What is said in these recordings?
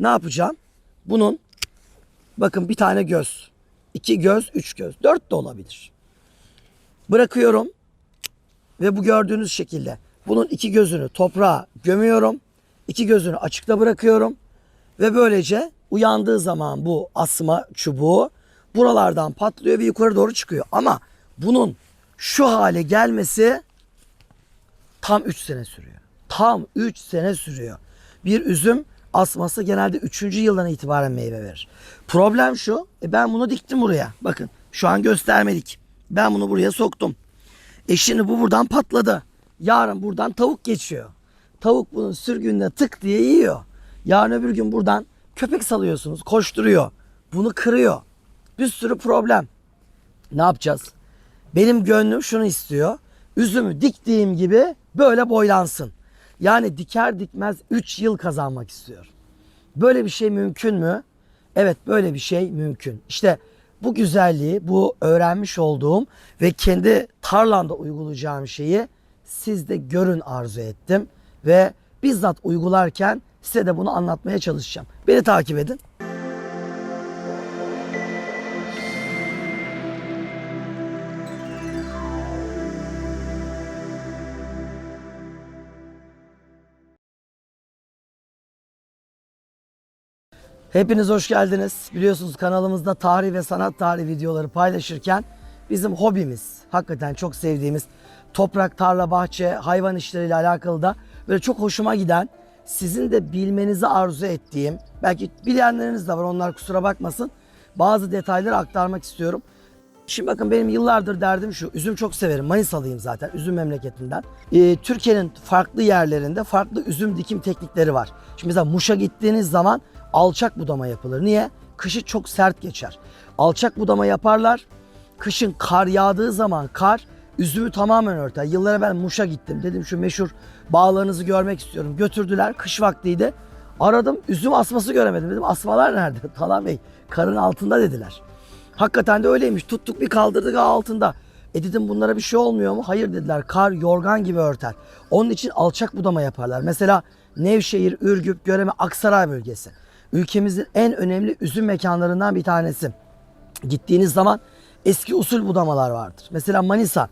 Ne yapacağım? Bunun bakın bir tane göz. iki göz, üç göz. Dört de olabilir. Bırakıyorum. Ve bu gördüğünüz şekilde bunun iki gözünü toprağa gömüyorum. iki gözünü açıkta bırakıyorum. Ve böylece uyandığı zaman bu asma çubuğu buralardan patlıyor ve yukarı doğru çıkıyor. Ama bunun şu hale gelmesi tam 3 sene sürüyor. Tam 3 sene sürüyor. Bir üzüm asması genelde 3. yıldan itibaren meyve verir. Problem şu. E ben bunu diktim buraya. Bakın şu an göstermedik. Ben bunu buraya soktum. E şimdi bu buradan patladı. Yarın buradan tavuk geçiyor. Tavuk bunun sürgününe tık diye yiyor. Yarın öbür gün buradan köpek salıyorsunuz. Koşturuyor. Bunu kırıyor. Bir sürü problem. Ne yapacağız? Benim gönlüm şunu istiyor. Üzümü diktiğim gibi böyle boylansın. Yani diker dikmez 3 yıl kazanmak istiyor. Böyle bir şey mümkün mü? Evet böyle bir şey mümkün. İşte bu güzelliği, bu öğrenmiş olduğum ve kendi tarlamda uygulayacağım şeyi siz de görün arzu ettim. Ve bizzat uygularken size de bunu anlatmaya çalışacağım. Beni takip edin. Hepiniz hoş geldiniz. Biliyorsunuz kanalımızda tarih ve sanat tarihi videoları paylaşırken bizim hobimiz, hakikaten çok sevdiğimiz toprak, tarla, bahçe, hayvan işleriyle alakalı da böyle çok hoşuma giden, sizin de bilmenizi arzu ettiğim, belki bilenleriniz de var onlar kusura bakmasın, bazı detayları aktarmak istiyorum. Şimdi bakın benim yıllardır derdim şu. Üzüm çok severim. Manisalıyım zaten. Üzüm memleketinden. Ee, Türkiye'nin farklı yerlerinde farklı üzüm dikim teknikleri var. Şimdi mesela Muş'a gittiğiniz zaman alçak budama yapılır. Niye? Kışı çok sert geçer. Alçak budama yaparlar. Kışın kar yağdığı zaman kar üzümü tamamen örter. Yıllar evvel Muş'a gittim. Dedim şu meşhur bağlarınızı görmek istiyorum. Götürdüler. Kış vaktiydi. Aradım üzüm asması göremedim. Dedim asmalar nerede? Talan Bey karın altında dediler. Hakikaten de öyleymiş. Tuttuk bir kaldırdık altında. E dedim bunlara bir şey olmuyor mu? Hayır dediler. Kar yorgan gibi örter. Onun için alçak budama yaparlar. Mesela Nevşehir, Ürgüp, Göreme, Aksaray bölgesi. Ülkemizin en önemli üzüm mekanlarından bir tanesi. Gittiğiniz zaman eski usul budamalar vardır. Mesela Manisa.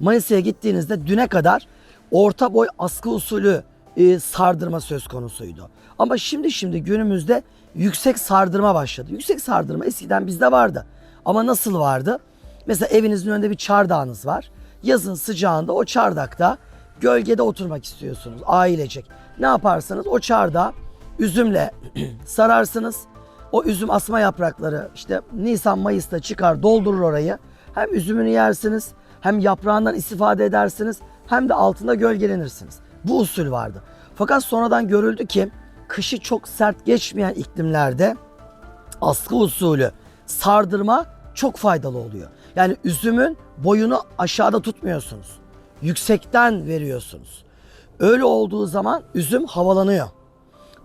Manisa'ya gittiğinizde düne kadar orta boy askı usulü e, sardırma söz konusuydu. Ama şimdi şimdi günümüzde yüksek sardırma başladı. Yüksek sardırma eskiden bizde vardı. Ama nasıl vardı? Mesela evinizin önünde bir çardağınız var. Yazın sıcağında o çardakta gölgede oturmak istiyorsunuz ailecek. Ne yaparsınız? O çardağı üzümle sararsınız. O üzüm asma yaprakları işte Nisan Mayıs'ta çıkar doldurur orayı. Hem üzümünü yersiniz hem yaprağından istifade edersiniz hem de altında gölgelenirsiniz. Bu usul vardı. Fakat sonradan görüldü ki kışı çok sert geçmeyen iklimlerde askı usulü sardırma çok faydalı oluyor. Yani üzümün boyunu aşağıda tutmuyorsunuz. Yüksekten veriyorsunuz. Öyle olduğu zaman üzüm havalanıyor.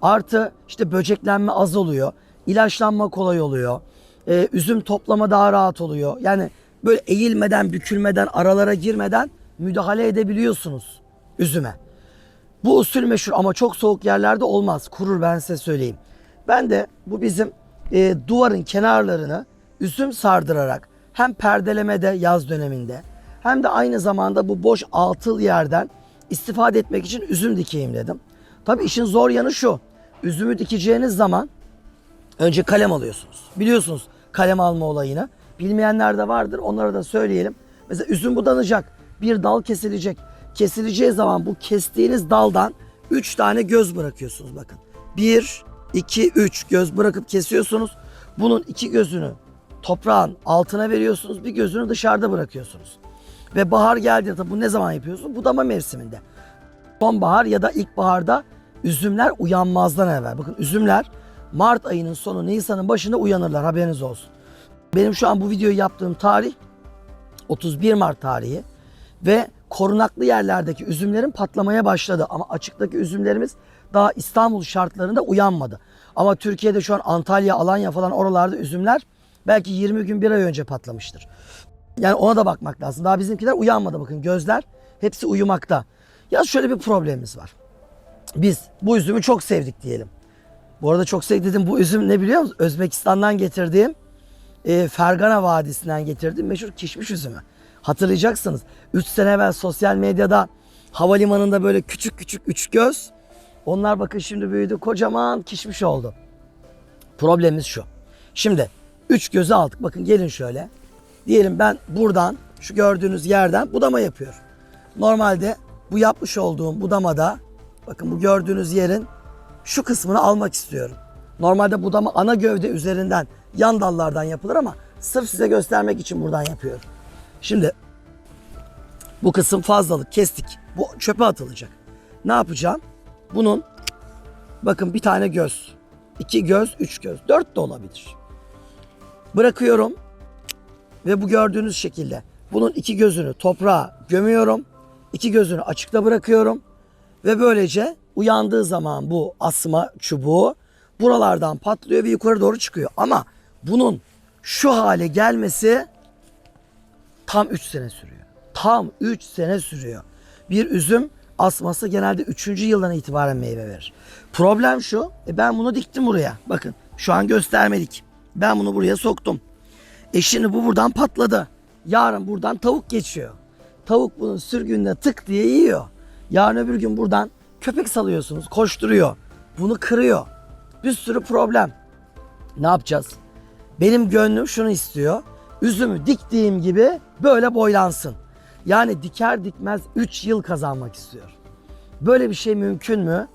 Artı işte böceklenme az oluyor. ilaçlanma kolay oluyor. Ee, üzüm toplama daha rahat oluyor. Yani böyle eğilmeden, bükülmeden, aralara girmeden müdahale edebiliyorsunuz üzüme. Bu usul meşhur ama çok soğuk yerlerde olmaz. Kurur ben size söyleyeyim. Ben de bu bizim e, duvarın kenarlarını üzüm sardırarak hem perdelemede yaz döneminde hem de aynı zamanda bu boş altıl yerden istifade etmek için üzüm dikeyim dedim. Tabii işin zor yanı şu. Üzümü dikeceğiniz zaman önce kalem alıyorsunuz. Biliyorsunuz kalem alma olayını. Bilmeyenler de vardır. Onlara da söyleyelim. Mesela üzüm budanacak. Bir dal kesilecek. Kesileceği zaman bu kestiğiniz daldan 3 tane göz bırakıyorsunuz bakın. 1, 2, 3 göz bırakıp kesiyorsunuz. Bunun iki gözünü toprağın altına veriyorsunuz. Bir gözünü dışarıda bırakıyorsunuz. Ve bahar geldiğinde bu ne zaman yapıyorsun? Budama mevsiminde. Sonbahar ya da ilkbaharda üzümler uyanmazdan evvel. Bakın üzümler Mart ayının sonu Nisan'ın başında uyanırlar haberiniz olsun. Benim şu an bu videoyu yaptığım tarih 31 Mart tarihi ve korunaklı yerlerdeki üzümlerin patlamaya başladı. Ama açıktaki üzümlerimiz daha İstanbul şartlarında uyanmadı. Ama Türkiye'de şu an Antalya, Alanya falan oralarda üzümler belki 20 gün bir ay önce patlamıştır. Yani ona da bakmak lazım. Daha bizimkiler uyanmadı bakın gözler hepsi uyumakta. Ya şöyle bir problemimiz var. Biz bu üzümü çok sevdik diyelim. Bu arada çok sevdiğim bu üzüm ne biliyor musun? Özbekistan'dan getirdiğim e, Fergana Vadisi'nden getirdiğim meşhur kişmiş üzümü. Hatırlayacaksınız. 3 sene evvel sosyal medyada havalimanında böyle küçük küçük üç göz. Onlar bakın şimdi büyüdü kocaman kişmiş oldu. Problemimiz şu. Şimdi üç gözü aldık. Bakın gelin şöyle. Diyelim ben buradan şu gördüğünüz yerden budama yapıyorum. Normalde bu yapmış olduğum budamada bakın bu gördüğünüz yerin şu kısmını almak istiyorum. Normalde budama ana gövde üzerinden yan dallardan yapılır ama sırf size göstermek için buradan yapıyorum. Şimdi bu kısım fazlalık kestik. Bu çöpe atılacak. Ne yapacağım? Bunun bakın bir tane göz, iki göz, üç göz, dört de olabilir. Bırakıyorum ve bu gördüğünüz şekilde bunun iki gözünü toprağa gömüyorum. iki gözünü açıkta bırakıyorum. Ve böylece uyandığı zaman bu asma çubuğu buralardan patlıyor ve yukarı doğru çıkıyor. Ama bunun şu hale gelmesi tam 3 sene sürüyor. Tam 3 sene sürüyor. Bir üzüm asması genelde 3. yıldan itibaren meyve verir. Problem şu, e ben bunu diktim buraya. Bakın şu an göstermedik. Ben bunu buraya soktum. E şimdi bu buradan patladı. Yarın buradan tavuk geçiyor. Tavuk bunun sürgününe tık diye yiyor. Yarın öbür gün buradan köpek salıyorsunuz, koşturuyor. Bunu kırıyor. Bir sürü problem. Ne yapacağız? Benim gönlüm şunu istiyor. Üzümü diktiğim gibi böyle boylansın. Yani diker dikmez 3 yıl kazanmak istiyor. Böyle bir şey mümkün mü?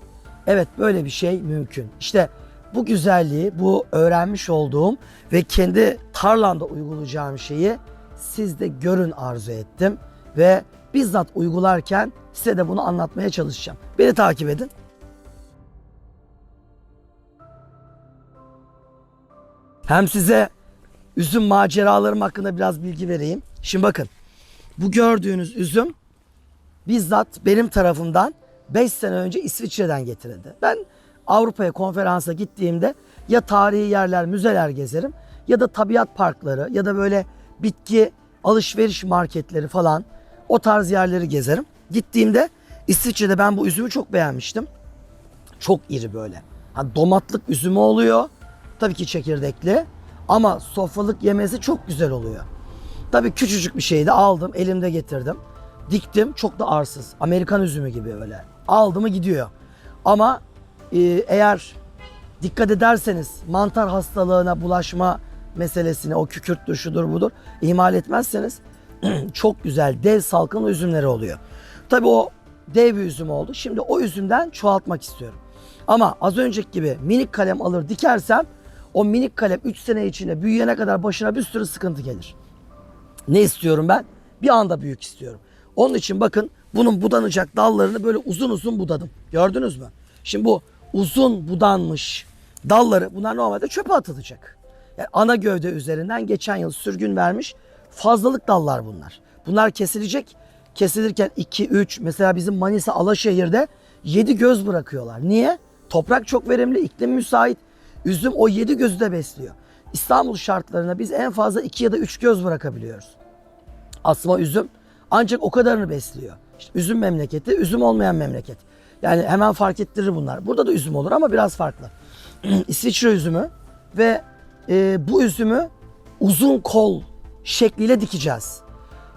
Evet böyle bir şey mümkün. İşte bu güzelliği, bu öğrenmiş olduğum ve kendi tarlanda uygulayacağım şeyi siz de görün arzu ettim. Ve bizzat uygularken size de bunu anlatmaya çalışacağım. Beni takip edin. Hem size üzüm maceralarım hakkında biraz bilgi vereyim. Şimdi bakın bu gördüğünüz üzüm bizzat benim tarafımdan 5 sene önce İsviçre'den getirildi. Ben Avrupa'ya konferansa gittiğimde ya tarihi yerler, müzeler gezerim ya da tabiat parkları ya da böyle bitki alışveriş marketleri falan o tarz yerleri gezerim. Gittiğimde İsviçre'de ben bu üzümü çok beğenmiştim. Çok iri böyle. Ha, domatlık üzümü oluyor. Tabii ki çekirdekli. Ama sofralık yemesi çok güzel oluyor. Tabii küçücük bir şeydi aldım elimde getirdim. Diktim çok da arsız. Amerikan üzümü gibi öyle. Aldı mı gidiyor. Ama e, eğer dikkat ederseniz mantar hastalığına bulaşma meselesini o kükürttür şudur budur ihmal etmezseniz çok güzel dev salkım üzümleri oluyor. Tabii o dev bir üzüm oldu. Şimdi o üzümden çoğaltmak istiyorum. Ama az önceki gibi minik kalem alır dikersem o minik kalem 3 sene içinde büyüyene kadar başına bir sürü sıkıntı gelir. Ne istiyorum ben? Bir anda büyük istiyorum. Onun için bakın bunun budanacak dallarını böyle uzun uzun budadım. Gördünüz mü? Şimdi bu uzun budanmış dalları bunlar normalde çöpe atılacak. Yani ana gövde üzerinden geçen yıl sürgün vermiş fazlalık dallar bunlar. Bunlar kesilecek. Kesilirken 2 3 mesela bizim Manisa Alaşehir'de 7 göz bırakıyorlar. Niye? Toprak çok verimli, iklim müsait. Üzüm o 7 gözü de besliyor. İstanbul şartlarına biz en fazla 2 ya da 3 göz bırakabiliyoruz. Asma üzüm ancak o kadarını besliyor. İşte üzüm memleketi, üzüm olmayan memleket. Yani hemen fark ettirir bunlar. Burada da üzüm olur ama biraz farklı. İsviçre üzümü ve e, bu üzümü uzun kol şekliyle dikeceğiz.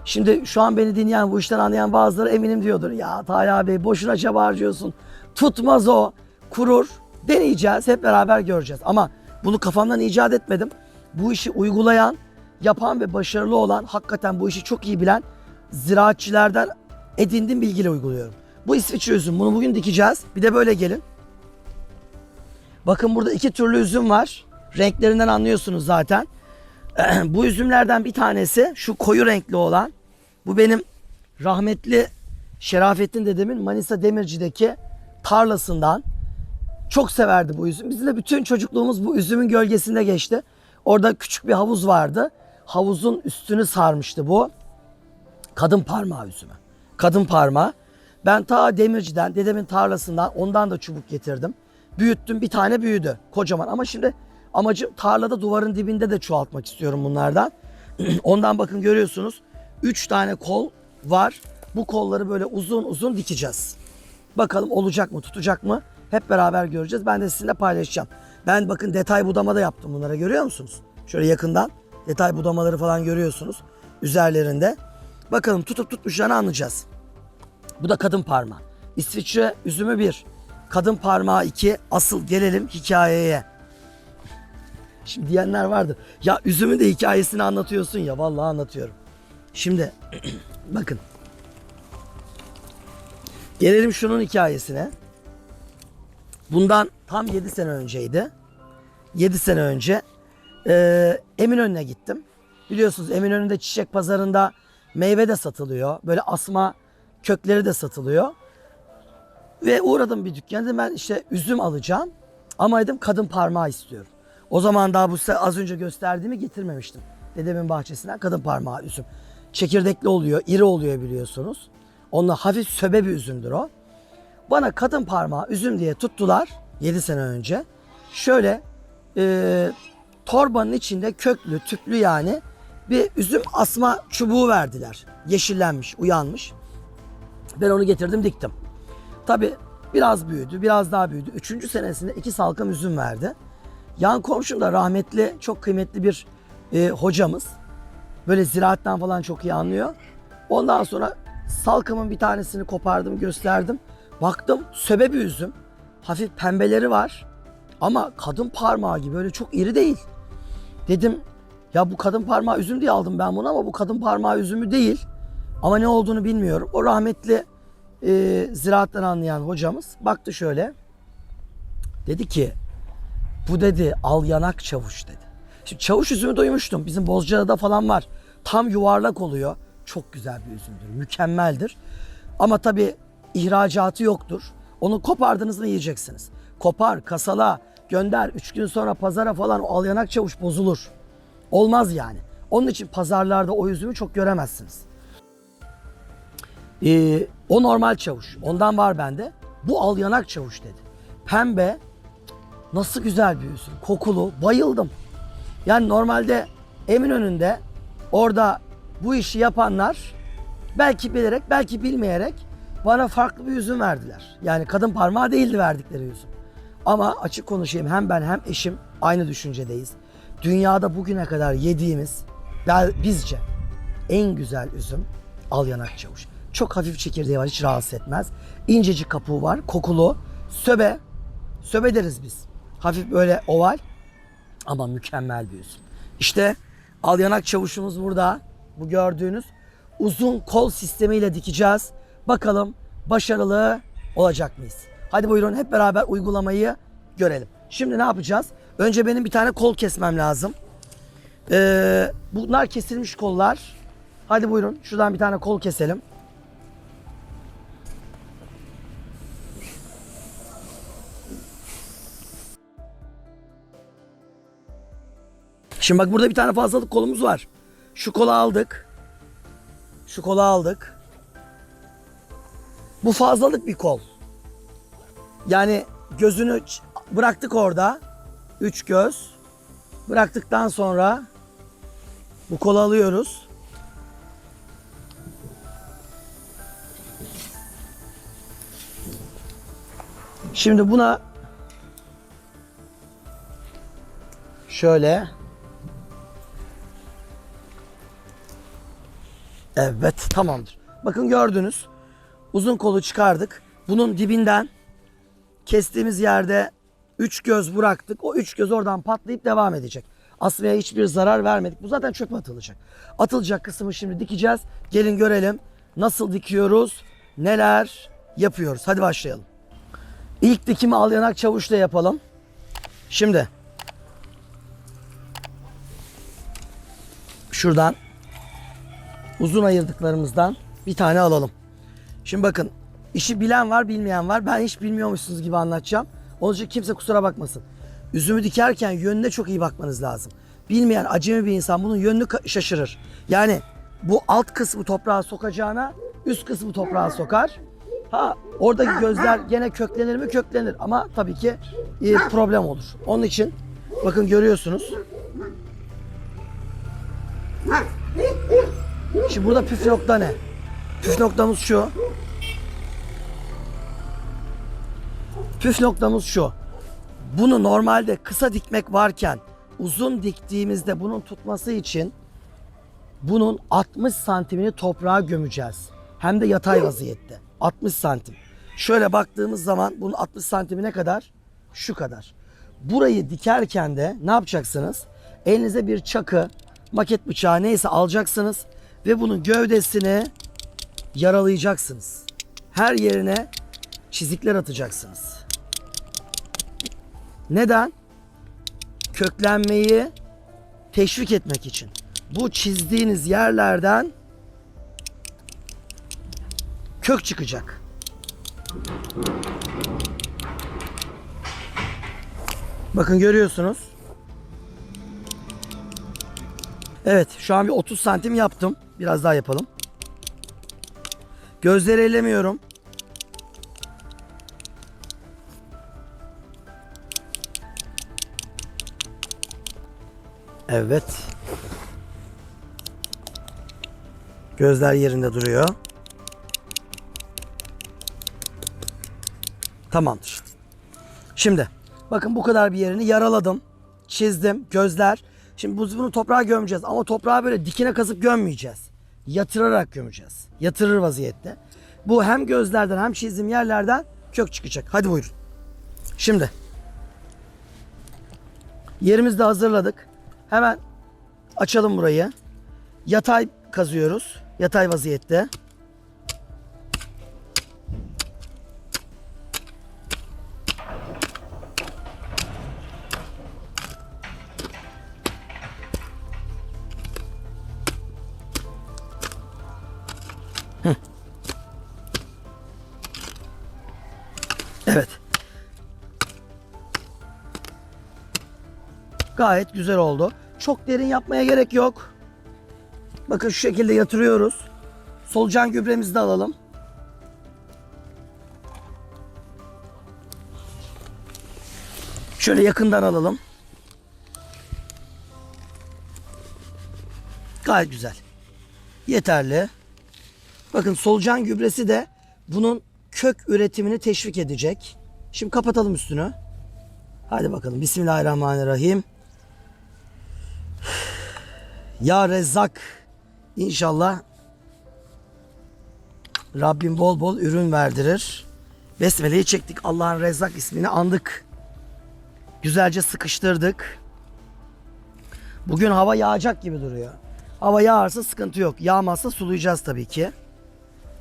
Şimdi şu an beni dinleyen, bu işten anlayan bazıları eminim diyordur. Ya Talha Bey boşuna çaba harcıyorsun. Tutmaz o, kurur. Deneyeceğiz, hep beraber göreceğiz. Ama bunu kafamdan icat etmedim. Bu işi uygulayan, yapan ve başarılı olan, hakikaten bu işi çok iyi bilen ziraatçilerden edindiğim bilgiyle uyguluyorum. Bu İsviçre üzüm. Bunu bugün dikeceğiz. Bir de böyle gelin. Bakın burada iki türlü üzüm var. Renklerinden anlıyorsunuz zaten. bu üzümlerden bir tanesi şu koyu renkli olan. Bu benim rahmetli Şerafettin dedemin Manisa Demirci'deki tarlasından. Çok severdi bu üzüm. Bizim de bütün çocukluğumuz bu üzümün gölgesinde geçti. Orada küçük bir havuz vardı. Havuzun üstünü sarmıştı bu. Kadın parmağı üzümü. Kadın parmağı. Ben ta Demirci'den, dedemin tarlasından ondan da çubuk getirdim. Büyüttüm bir tane büyüdü kocaman ama şimdi amacım tarlada duvarın dibinde de çoğaltmak istiyorum bunlardan. ondan bakın görüyorsunuz 3 tane kol var. Bu kolları böyle uzun uzun dikeceğiz. Bakalım olacak mı tutacak mı Hep beraber göreceğiz. Ben de sizinle paylaşacağım. Ben bakın detay budama da yaptım bunlara görüyor musunuz? Şöyle yakından detay budamaları falan görüyorsunuz üzerlerinde. Bakalım tutup tutmayacağını anlayacağız. Bu da kadın parmağı. İsviçre üzümü bir. Kadın parmağı iki. Asıl gelelim hikayeye. Şimdi diyenler vardır. Ya üzümün de hikayesini anlatıyorsun ya. Vallahi anlatıyorum. Şimdi bakın. Gelelim şunun hikayesine. Bundan tam 7 sene önceydi. 7 sene önce eee Eminönü'ne gittim. Biliyorsunuz Eminönü'nde çiçek pazarında meyve de satılıyor. Böyle asma kökleri de satılıyor. Ve uğradım bir dükkana ben işte üzüm alacağım. Ama dedim kadın parmağı istiyorum. O zaman daha bu az önce gösterdiğimi getirmemiştim. Dedemin bahçesinden kadın parmağı üzüm. Çekirdekli oluyor, iri oluyor biliyorsunuz. Onunla hafif söbe bir üzümdür o. Bana kadın parmağı üzüm diye tuttular 7 sene önce. Şöyle e, torbanın içinde köklü, tüplü yani bir üzüm asma çubuğu verdiler. Yeşillenmiş, uyanmış. Ben onu getirdim diktim. Tabi biraz büyüdü, biraz daha büyüdü. Üçüncü senesinde iki salkım üzüm verdi. Yan komşum da rahmetli, çok kıymetli bir e, hocamız. Böyle ziraatten falan çok iyi anlıyor. Ondan sonra salkımın bir tanesini kopardım, gösterdim. Baktım söbe bir üzüm. Hafif pembeleri var. Ama kadın parmağı gibi öyle çok iri değil. Dedim ya bu kadın parmağı üzüm diye aldım ben bunu ama bu kadın parmağı üzümü değil. Ama ne olduğunu bilmiyorum. O rahmetli e, ziraattan anlayan hocamız baktı şöyle. Dedi ki bu dedi al yanak çavuş dedi. Şimdi çavuş üzümü duymuştum. Bizim Bozcaada'da falan var. Tam yuvarlak oluyor. Çok güzel bir üzümdür. Mükemmeldir. Ama tabii ihracatı yoktur. Onu kopardığınızda yiyeceksiniz. Kopar, kasala, gönder. Üç gün sonra pazara falan o al yanak çavuş bozulur. Olmaz yani. Onun için pazarlarda o üzümü çok göremezsiniz. Ee, o normal çavuş. Ondan var bende. Bu al yanak çavuş dedi. Pembe. Nasıl güzel bir üzüm. Kokulu. Bayıldım. Yani normalde Eminönü'nde orada bu işi yapanlar belki bilerek belki bilmeyerek bana farklı bir üzüm verdiler. Yani kadın parmağı değildi verdikleri üzüm. Ama açık konuşayım hem ben hem eşim aynı düşüncedeyiz. Dünyada bugüne kadar yediğimiz bizce en güzel üzüm al yanak çavuş. Çok hafif çekirdeği var hiç rahatsız etmez. İncecik kapuğu var kokulu. Söbe. Söbe deriz biz. Hafif böyle oval ama mükemmel bir üzüm. İşte al yanak çavuşumuz burada. Bu gördüğünüz uzun kol sistemiyle dikeceğiz. Bakalım başarılı olacak mıyız? Hadi buyurun hep beraber uygulamayı görelim. Şimdi ne yapacağız? Önce benim bir tane kol kesmem lazım. Ee, bunlar kesilmiş kollar. Hadi buyurun şuradan bir tane kol keselim. Şimdi bak burada bir tane fazlalık kolumuz var. Şu kola aldık. Şu kola aldık. Bu fazlalık bir kol. Yani gözünü bıraktık orada. Üç göz. Bıraktıktan sonra bu kola alıyoruz. Şimdi buna şöyle Evet tamamdır. Bakın gördünüz. Uzun kolu çıkardık. Bunun dibinden kestiğimiz yerde üç göz bıraktık. O üç göz oradan patlayıp devam edecek. Asmaya hiçbir zarar vermedik. Bu zaten çöpe atılacak. Atılacak kısmı şimdi dikeceğiz. Gelin görelim nasıl dikiyoruz, neler yapıyoruz. Hadi başlayalım. İlk dikimi al yanak çavuşla yapalım. Şimdi şuradan uzun ayırdıklarımızdan bir tane alalım. Şimdi bakın işi bilen var bilmeyen var. Ben hiç bilmiyormuşsunuz gibi anlatacağım. Onun için kimse kusura bakmasın. Üzümü dikerken yönüne çok iyi bakmanız lazım. Bilmeyen acemi bir insan bunun yönünü şaşırır. Yani bu alt kısmı toprağa sokacağına üst kısmı toprağa sokar. Ha oradaki gözler gene köklenir mi köklenir ama tabii ki e, problem olur. Onun için bakın görüyorsunuz. Şimdi burada püf nokta ne? Püf noktamız şu. Püf noktamız şu. Bunu normalde kısa dikmek varken uzun diktiğimizde bunun tutması için bunun 60 santimini toprağa gömeceğiz. Hem de yatay vaziyette. 60 santim. Şöyle baktığımız zaman bunun 60 santimi ne kadar? Şu kadar. Burayı dikerken de ne yapacaksınız? Elinize bir çakı, maket bıçağı neyse alacaksınız ve bunun gövdesini yaralayacaksınız. Her yerine çizikler atacaksınız. Neden? Köklenmeyi teşvik etmek için. Bu çizdiğiniz yerlerden kök çıkacak. Bakın görüyorsunuz. Evet şu an bir 30 santim yaptım. Biraz daha yapalım. Gözleri ellemiyorum. Evet. Gözler yerinde duruyor. Tamamdır. Şimdi bakın bu kadar bir yerini yaraladım. Çizdim. Gözler. Şimdi biz bunu toprağa gömeceğiz ama toprağa böyle dikine kazıp gömmeyeceğiz. Yatırarak gömeceğiz. Yatırır vaziyette. Bu hem gözlerden hem çizdiğim yerlerden kök çıkacak. Hadi buyurun. Şimdi yerimizi de hazırladık. Hemen açalım burayı. Yatay kazıyoruz. Yatay vaziyette. Gayet güzel oldu. Çok derin yapmaya gerek yok. Bakın şu şekilde yatırıyoruz. Solucan gübremizi de alalım. Şöyle yakından alalım. Gayet güzel. Yeterli. Bakın solucan gübresi de bunun kök üretimini teşvik edecek. Şimdi kapatalım üstünü. Hadi bakalım. Bismillahirrahmanirrahim. Ya Rezzak inşallah Rabbim bol bol ürün verdirir. Besmele'yi çektik. Allah'ın Rezzak ismini andık. Güzelce sıkıştırdık. Bugün hava yağacak gibi duruyor. Hava yağarsa sıkıntı yok. Yağmazsa sulayacağız tabii ki.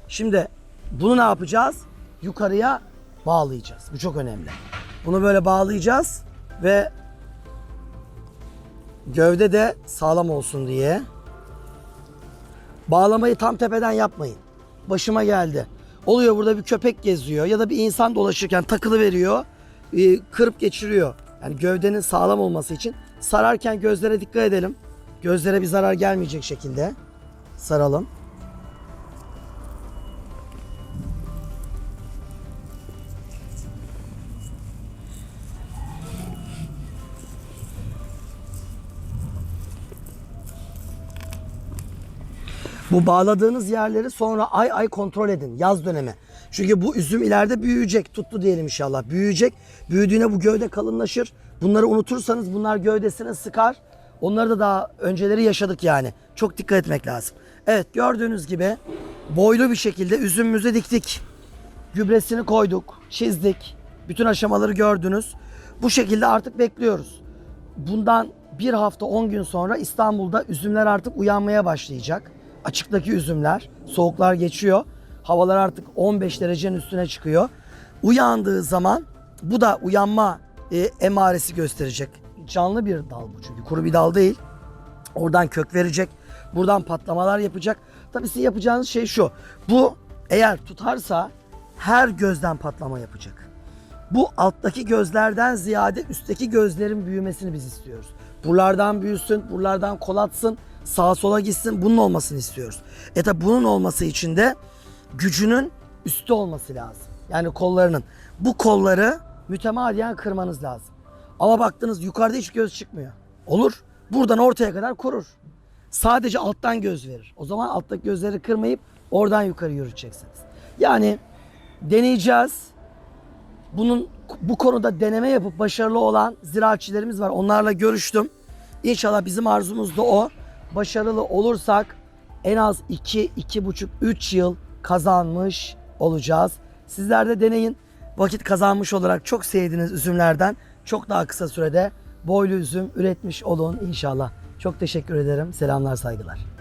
Şimdi bunu ne yapacağız? Yukarıya bağlayacağız. Bu çok önemli. Bunu böyle bağlayacağız ve gövde de sağlam olsun diye. Bağlamayı tam tepeden yapmayın. Başıma geldi. Oluyor burada bir köpek geziyor ya da bir insan dolaşırken takılı veriyor, e, kırıp geçiriyor. Yani gövdenin sağlam olması için sararken gözlere dikkat edelim. Gözlere bir zarar gelmeyecek şekilde saralım. Bu bağladığınız yerleri sonra ay ay kontrol edin yaz dönemi. Çünkü bu üzüm ileride büyüyecek. Tuttu diyelim inşallah. Büyüyecek. Büyüdüğüne bu gövde kalınlaşır. Bunları unutursanız bunlar gövdesine sıkar. Onları da daha önceleri yaşadık yani. Çok dikkat etmek lazım. Evet gördüğünüz gibi boylu bir şekilde üzümümüzü diktik. Gübresini koyduk, çizdik. Bütün aşamaları gördünüz. Bu şekilde artık bekliyoruz. Bundan bir hafta 10 gün sonra İstanbul'da üzümler artık uyanmaya başlayacak. Açıktaki üzümler, soğuklar geçiyor. Havalar artık 15 derecenin üstüne çıkıyor. Uyandığı zaman bu da uyanma e, emaresi gösterecek. Canlı bir dal bu çünkü kuru bir dal değil. Oradan kök verecek. Buradan patlamalar yapacak. Tabii sizin yapacağınız şey şu. Bu eğer tutarsa her gözden patlama yapacak. Bu alttaki gözlerden ziyade üstteki gözlerin büyümesini biz istiyoruz. Buralardan büyüsün, buralardan kolatsın, sağa sola gitsin. Bunun olmasını istiyoruz. E tabi bunun olması için de gücünün üstü olması lazım. Yani kollarının. Bu kolları mütemadiyen kırmanız lazım. Ama baktınız yukarıda hiç göz çıkmıyor. Olur. Buradan ortaya kadar kurur. Sadece alttan göz verir. O zaman alttaki gözleri kırmayıp oradan yukarı yürüteceksiniz. Yani deneyeceğiz. bunun bu konuda deneme yapıp başarılı olan ziraatçilerimiz var. Onlarla görüştüm. İnşallah bizim arzumuz da o. Başarılı olursak en az 2, 2,5, 3 yıl kazanmış olacağız. Sizler de deneyin. Vakit kazanmış olarak çok sevdiğiniz üzümlerden çok daha kısa sürede boylu üzüm üretmiş olun inşallah. Çok teşekkür ederim. Selamlar, saygılar.